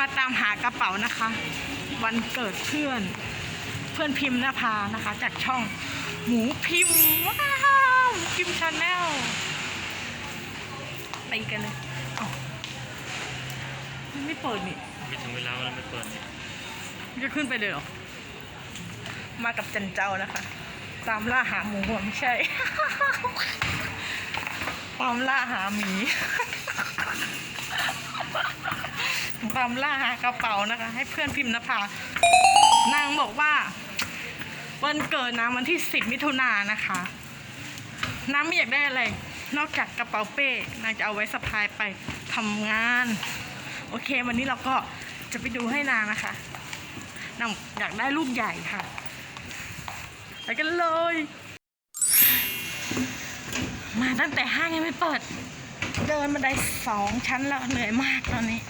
มาตามหากระเป๋านะคะ วันเกิดเพื่อน เพื่อนพิมพ์นภานะคะ จากช่องหมูพิมพ์ว้าวหมูพิมพ์ชาแนลไปกันเลยเอ้ามันไม่เปิดนี่ไม่ถึงเวลาแล้วไม่เปิดเนี่ยมันจะขึ้นไปเลยเหรอ มากับจันเจ้านะคะ ตามล่าหาหมูอะไม่ใช่ ตามล่าหาหมี ตามล่าหากระเป๋านะคะ ให้เพื่อนพิมพ์นภานางบอกว่า วันเกิดนางวันที่สิบมิถุนายนนะคะน้ำไม่อยากได้อะไร นอกจากกระเป๋าเป้นางจะเอาไว้สะพายไปทำงาน โอเค วันนี้เราก็จะไปดูให้นางนะคะนางอยากได้ลูกใหญ่ค่ะไปกันเลย มาตั้งแต่ห้างยังไม่เปิด เดินมาได้สองชั้นแล้วเหนื่อยมากตอนนี้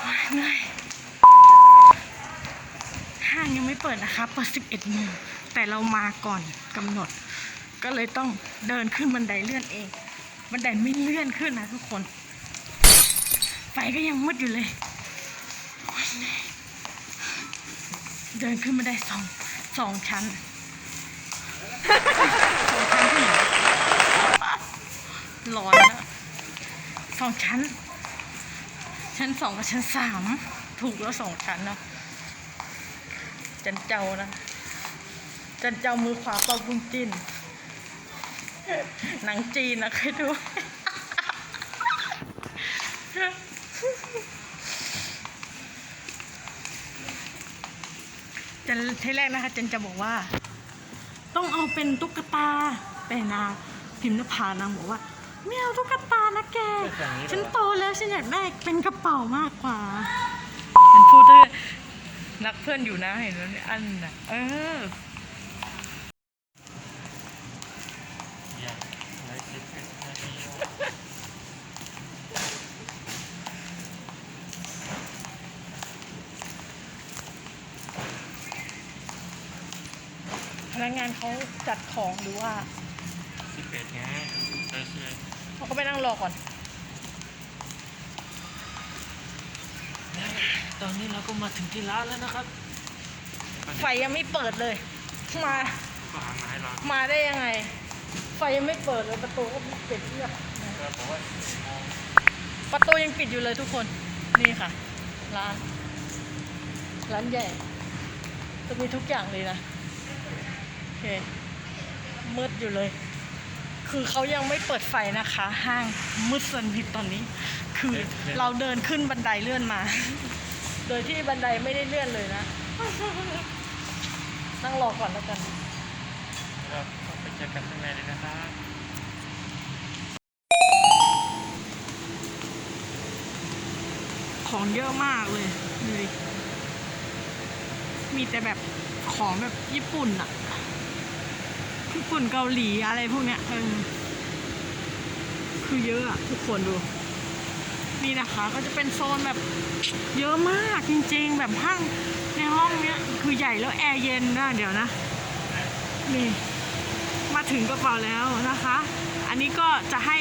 โอ๊ย เหนื่อยห้างยังไม่เปิดนะคะเปิด 11โมงแต่เรามาก่อนกำหนด ก็เลยต้องเดินขึ้นบันไดเลื่อนเอง บันไดไม่เลื่อนขึ้นนะทุกคน ไฟก็ยังมืดอยู่เลย เดินขึ้นมาได้สองสองชั้นสองชั้นผู้หญิงร้อนแล้วสองชั้น ชั้นสองกับชั้นสามถูกแล้วสองชั้นนะจันเจ้านะ จันเจ้ามือขวาเป่าบุญจินหนังจีนนะเคยดูจันที่แรกนะคะจันจะบอกว่า ต้องเอาเป็นตุ๊กตาแต่นางพิมพ์นภานางบอกว่า ไม่เอาตุ๊กตานะแก ฉันโตแล้วฉันอยากได้เป็นกระเป๋ามากกว่าฉันพูดด้วยนักเพื่อนอยู่นะเห็นไหมอันน่ะ เอออยากไลฟ์สิบเอ็ดนาทีพนักงานเขาจัดของหรือว่า สิบเอ็ดไงเออใช่ เขาก็ไปนั่งรอก่อน ตอนนี้เราก็มาถึงที่ร้านแล้วนะครับไฟยังไม่เปิดเลย มา ก็หามาให้เรามาได้ยังไง ไฟยังไม่เปิดเลยประตูก็ปิดเรียบก็บอกว่าสิบโมงประตูยังปิดอยู่เลยทุกคน นี่ค่ะ ร้าน ร้านใหญ่ จะมีทุกอย่างเลยนะ โอเคมืดอยู่เลย คือเขายังไม่เปิดไฟนะคะ ห้างมืดสนิทตอนนี้ คือเราเดินขึ้นบันไดเลื่อนมา โดยที่บันไดไม่ได้เลื่อนเลยนะ นั่งรอก่อนแล้วกันเราไปเจอกันข้างในเลยนะครับของเยอะมากเลยดูดิมีแต่แบบของแบบญี่ปุ่นอะ ญี่ปุ่นเกาหลีอะไรพวกเนี้ยเออคือเยอะอะทุกคนดู นี่นะคะก็จะเป็นโซนแบบเยอะมากจริงๆ แบบห้างในห้องเนี้ยคือใหญ่แล้วแอร์เย็นนะเดี๋ยวนะ นี่ มาถึงกระเป๋าแล้วนะคะ อันนี้ก็จะให้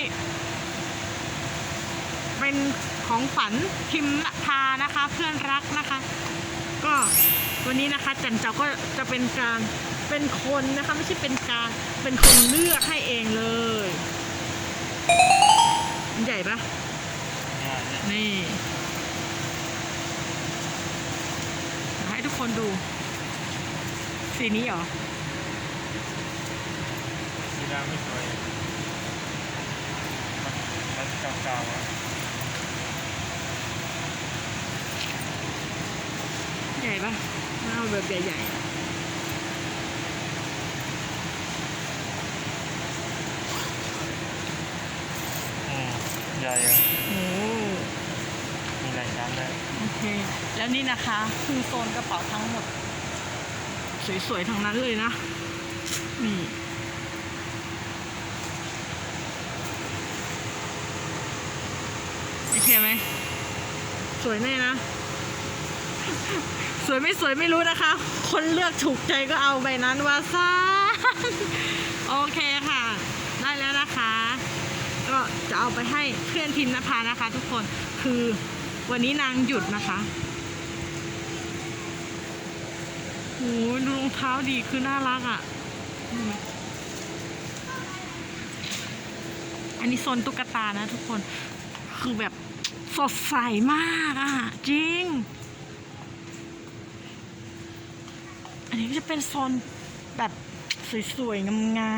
เป็นของฝันพิมพ์พานะคะ เพื่อนรักนะคะ ก็ วันนี้นะคะจันเจ้าก็จะเป็นการเป็นคนนะคะไม่ใช่เป็นการเป็นคนเลือกให้เองเลยมันใหญ่ปะเนี่ยเนี่ยนี่ให้ทุกคนดู สีนี้เหรอสีดำไม่สวยมันมันเก่าๆอะใหญ่ปะ เอาแบบใหญ่อืมใหญ่อะๆโอ้มีหลายชั้นเลยโอเค แล้วนี่นะคะคือโซนกระเป๋าทั้งหมด สวยๆทั้งนั้นเลยนะ นี่โอเคไหม สวยแน่นะ สวยไม่สวยไม่รู้นะคะ คนเลือกถูกใจก็เอาใบนั้นว่าซ่าโอเคค่ะ ได้แล้วนะคะ ก็จะเอาไปให้เพื่อนพิมพ์นภานะคะ ทุกคนคือวันนี้นางหยุดนะคะโอ้ยดูรองเท้าดีคือน่ารักอะ่ะ อันนี้โซนตุ๊กตานะทุกคน คือแบบสดใสมากอะ่ะ จริง อันนี้ก็จะเป็นโซนแบบสวยๆ งา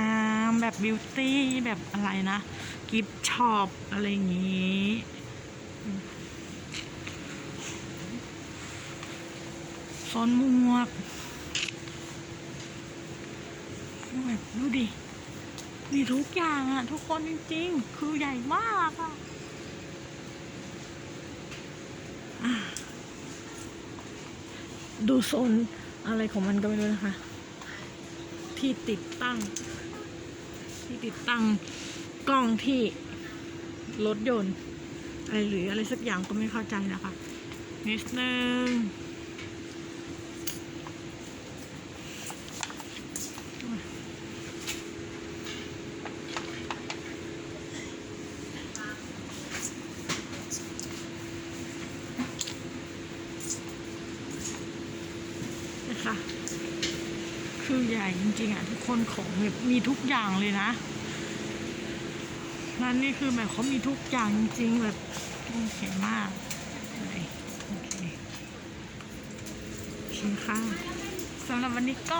มๆ แบบบิวตี้แบบอะไรนะ กิฟช็อปอะไรอย่างงี้อืมโซนหมวกแบบดูดิ มีทุกอย่างอะทุกคนจริงๆ คือใหญ่มากอะดูโซน อะไรของมันก็ไม่รู้นะคะ ที่ติดตั้ง ที่ติดตั้งกล้องที่รถยนต์อะไรหรืออะไรสักอย่างก็ไม่เข้าใจนะคะนิดนึงนะคะ คือให ญ่จริง ๆอะทุกคนของแบบมีทุกอย่างเลยนะร้านนี้คือแบบเขามีทุกอย่างจริงๆแบบโอเคมากโอเคโอเคค่ะสำหรับวันนี้ก็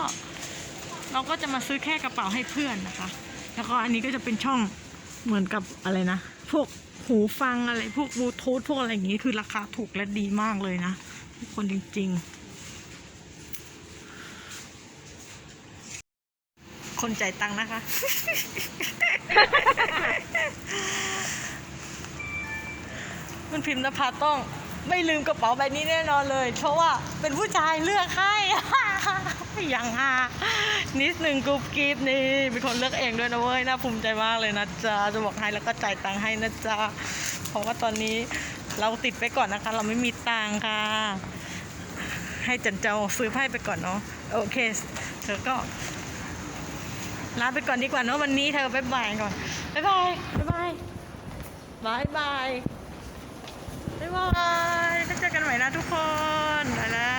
เราก็จะมาซื้อแค่กระเป๋าให้เพื่อนนะคะ แล้วก็อันนี้ก็จะเป็นช่องเหมือนกับอะไรนะ พวกหูฟังอะไรพวกบลูทูธพวกอะไรอย่างนี้คือราคาถูกและดีมากเลยนะ ทุกคนจริง ๆ คนจ่ายตังค์นะคะมันพิมพ์นภาต้องไม่ลืมกระเป๋าใบนี้แน่นอนเลย เพราะว่าเป็นผู้ชายเลือกให้อย่างฮานิดหนึ่งกรุ๊ปกริฟนี่เป็นคนเลือกเองด้วยนะเว้ยน่าภูมิใจมากเลยนะจ๊ะจะบอกให้แล้วก็จ่ายตังค์ให้นะจ๊ะเพราะว่าตอนนี้เราติดไปก่อนนะคะ เราไม่มีตังค์ค่ะ ให้จันเจ้าซื้อให้ไปก่อนเนาะโอเคเธอก็ ลาไปก่อนดีกว่าเนอะวันนี้เธอบ๊ายบายก่อนบ๊ายบายบ๊ายบายบายบายบ๊ายบายเจอกันใหม่นะทุกคนไปแล้ว